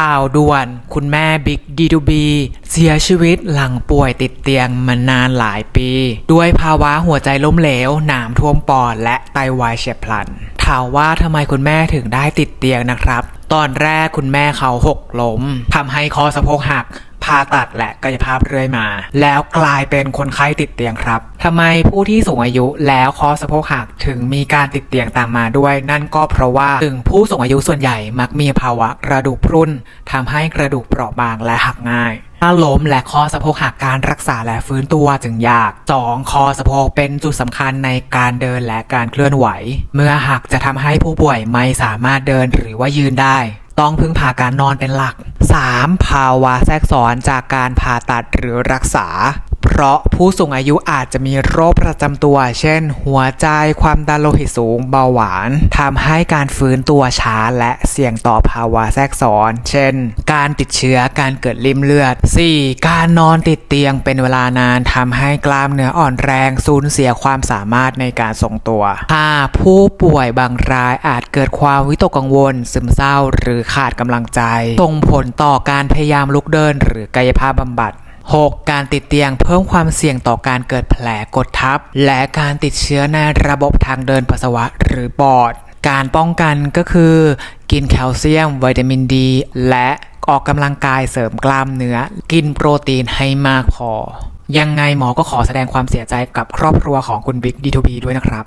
ข่าวด่วน คุณแม่บิ๊กดีดูบีเสียชีวิตหลังป่วยติดเตียงมานานหลายปี ด้วยภาวะหัวใจล้มเหลวหนามท่วมปอดและไตวายเฉียบพลัน ถามว่าทำไมคุณแม่ถึงได้ติดเตียงนะครับ ตอนแรกคุณแม่เขาหกล้มทำให้คอสะโพกหัก ผ่าตัดและกายภาพเรื่อยมา แล้วกลายเป็นคนไข้ติดเตียงครับทำไมผู้ที่สูงอายุแล้วคอสะโพกหักถึงมีการติดเตียงตามมาด้วย นั่นก็เพราะว่าถึงผู้สูงอายุส่วนใหญ่มักมีภาวะกระดูกพรุนทำให้กระดูกเปราะบางและหักง่ายถ้าล้มและคอสะโพกหักการรักษาและฟื้นตัวจึงยาก 2. คอสะโพกเป็นจุดสำคัญในการเดินและการเคลื่อนไหว เมื่อหักจะทำให้ผู้ป่วยไม่สามารถเดินหรือว่ายืนได้ ต้องพึ่งพาการนอนเป็นหลัก 3. ภาวะแทรกซ้อนจากการผ่าตัดหรือรักษา ราะผู้สูงอายุอาจจะมีโรคประจำตัว เช่น หัวใจความดันโลหิตสูงเบาหวานทำให้การฟื้นตัวช้าและเสี่ยงต่อภาวะแทรกซ้อน เช่น การติดเชื้อการเกิดริ่มเลือด 4. การนอนติดเตียงเป็นเวลานานทำให้กล้ามเนื้ออ่อนแรงสูญเสียความสามารถในการทรงตัว 5. ผู้ป่วยบางรายอาจเกิดความวิตกกังวล ซึมเศร้าหรือขาดกำลังใจส่งผลต่อการพยายามลุกเดิน หรือกายภาพบำบัด 6. การติดเตียงเพิ่มความเสี่ยงต่อการเกิดแผลกดทับ และการติดเชื้อในระบบทางเดินปัสสาวะหรือปอด การป้องกันก็คือ กินแคลเซียม วิตามินดี และออกกำลังกายเสริมกล้ามเนื้อ กินโปรตีนให้มากพอ ยังไงหมอก็ขอแสดงความเสียใจกับครอบครัวของคุณบิ๊กดีทูบีด้วยนะครับ